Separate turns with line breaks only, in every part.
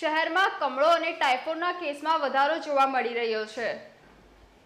શહેરમાં કમળો અને ટાઇફોઇડના કેસમાં વધારો જોવા મળી રહ્યો છે.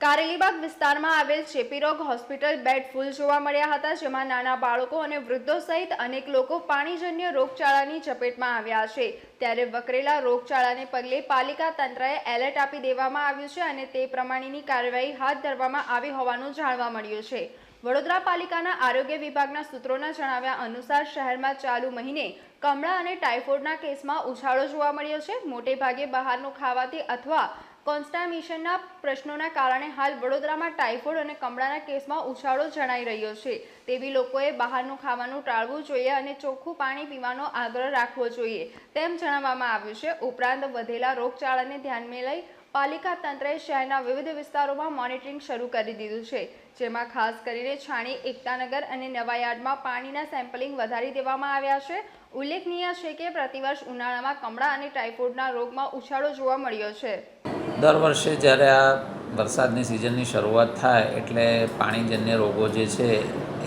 કારેલીબાગ વિસ્તારમાં આવેલ ચેપી રોગ હોસ્પિટલ બેડ ફૂલ જોવા મળ્યા હતા, જેમાં નાના બાળકો અને વૃદ્ધો સહિત અનેક લોકો પાણીજન્ય રોગચાળાની ચપેટમાં આવ્યા છે. ત્યારે વકરેલા રોગચાળાને પગલે પાલિકા તંત્રએ એલર્ટ આપી દેવામાં આવ્યું છે અને તે પ્રમાણેની કાર્યવાહી હાથ ધરવામાં આવી હોવાનું જાણવા મળ્યું છે. વડોદરા પાલિકાના આરોગ્ય વિભાગના સૂત્રોના જણાવ્યા અનુસાર શહેરમાં ચાલુ મહિને કમળા અને ટાઇફોઇડના કેસમાં ઉછાળો જોવા મળ્યો છે. મોટે ભાગે બહારનું ખાવાથી અથવા કોન્સ્ટામિશનના પ્રશ્નોના કારણે હાલ વડોદરામાં ટાઇફોઇડ અને કમળાના કેસમાં ઉછાળો જણાઈ રહ્યો છે. તેવી લોકોએ બહારનું ખાવાનું ટાળવું જોઈએ અને ચોખ્ખું પાણી પીવાનો આગ્રહ રાખવો જોઈએ. તેમ જણાવવામાં આવ્યું છે. ઉપરાંત વધેલા રોગચાળાને ધ્યાનમાં લઈ પાલિકા તંત્રએ શહેરના વિવિધ વિસ્તારોમાં મોનિટરિંગ શરૂ કરી દીધું છે, જેમાં ખાસ કરીને છાણી, એકતાનગર અને નવાયાર્ડમાં પાણીના સેમ્પલિંગ વધારી દેવામાં આવ્યા છે. ઉલ્લેખનીય છે કે પ્રતિવર્ષ ઉનાળામાં કમળા અને ટાઇફોઇડના રોગમાં ઉછાળો જોવા મળ્યો છે.
દર વર્ષે જ્યારે આ વરસાદની સિઝનની શરૂઆત થાય એટલે પાણીજન્ય રોગો જે છે,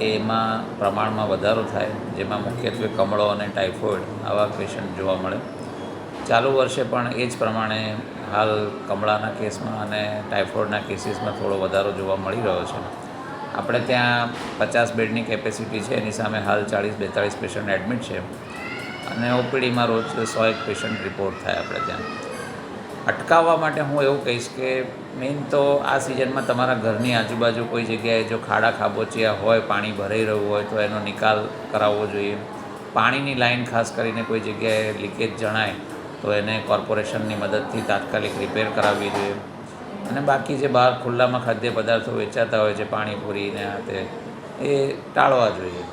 એમાં પ્રમાણમાં વધારો થાય, જેમાં મુખ્યત્વે કમળો અને ટાઇફોઇડ આવા પેશન્ટ જોવા મળે. ચાલુ વર્ષે પણ એ જ પ્રમાણે હાલ કમળાના કેસમાં અને ટાઇફોઇડના કેસીસમાં થોડો વધારો જોવા મળી રહ્યો છે. આપણે ત્યાં પચાસ બેડની કેપેસિટી છે, એની સામે હાલ ચાળીસ બેતાળીસ પેશન્ટ એડમિટ છે અને ઓપીડીમાં રોજ સો એક પેશન્ટ રિપોર્ટ થાય આપણે ત્યાં. અટકાવવા માટે હું એવું કહીશ કે મેઇન તો આ સિઝનમાં તમારા ઘરની આજુબાજુ કોઈ જગ્યાએ જો ખાડા ખાબોચિયા હોય, પાણી ભરાઈ રહ્યું હોય, તો એનો નિકાલ કરાવવો જોઈએ. પાણીની લાઈન ખાસ કરીને કોઈ જગ્યાએ લીકેજ જણાય, તો એને કોર્પોરેશનની મદદથી તાત્કાલિક રિપેર કરાવવી જોઈએ. અને બાકી જે બહાર ખુલ્લામાં ખાદ્ય પદાર્થો વેચાતા હોય છે પાણીપુરી ને આ તે, એ ટાળવા જોઈએ.